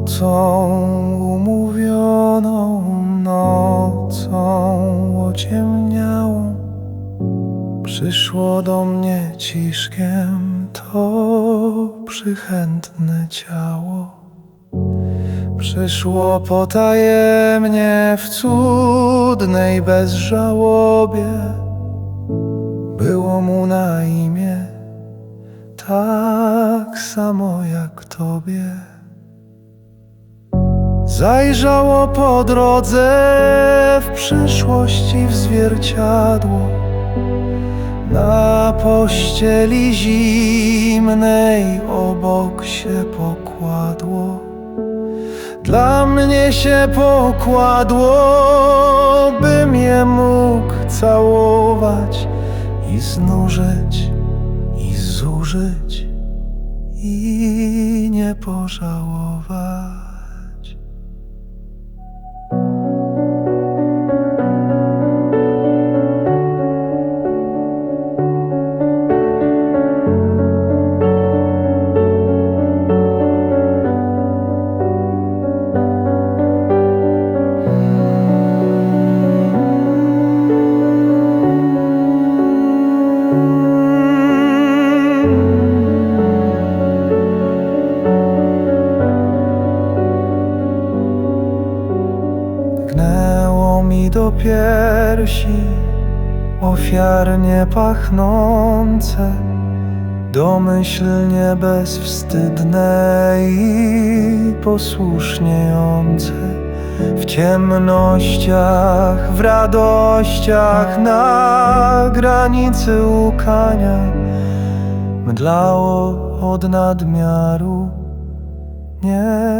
Nocą umówioną, nocą ociemniałą. Przyszło do mnie ciszkiem to przychętne ciało. Przyszło potajemnie w cudnej bezżałobie. Było mu na imię tak samo jak tobie Zajrzało po drodze w przyszłości w zwierciadło Na pościeli zimnej obok się pokładło Dla mnie się pokładło, bym je mógł całować i znużyć i zużyć i nie pożałować. Gnęło mi do piersi ofiarnie pachnące, domyślnie bezwstydne i posłuszniejące. W ciemnościach, w radościach, na granicy łukania mdlało od nadmiaru nie.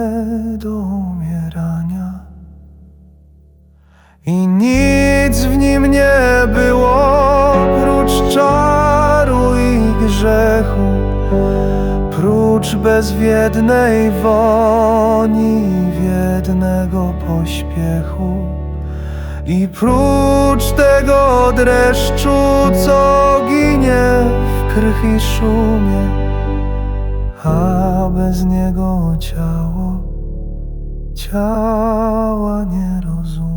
I nic w nim nie było prócz czaru i grzechu, prócz bezwiednej woni i wiednego pośpiechu. I prócz tego dreszczu, co ginie w krwi szumie, a bez niego ciało ciała nie rozumie.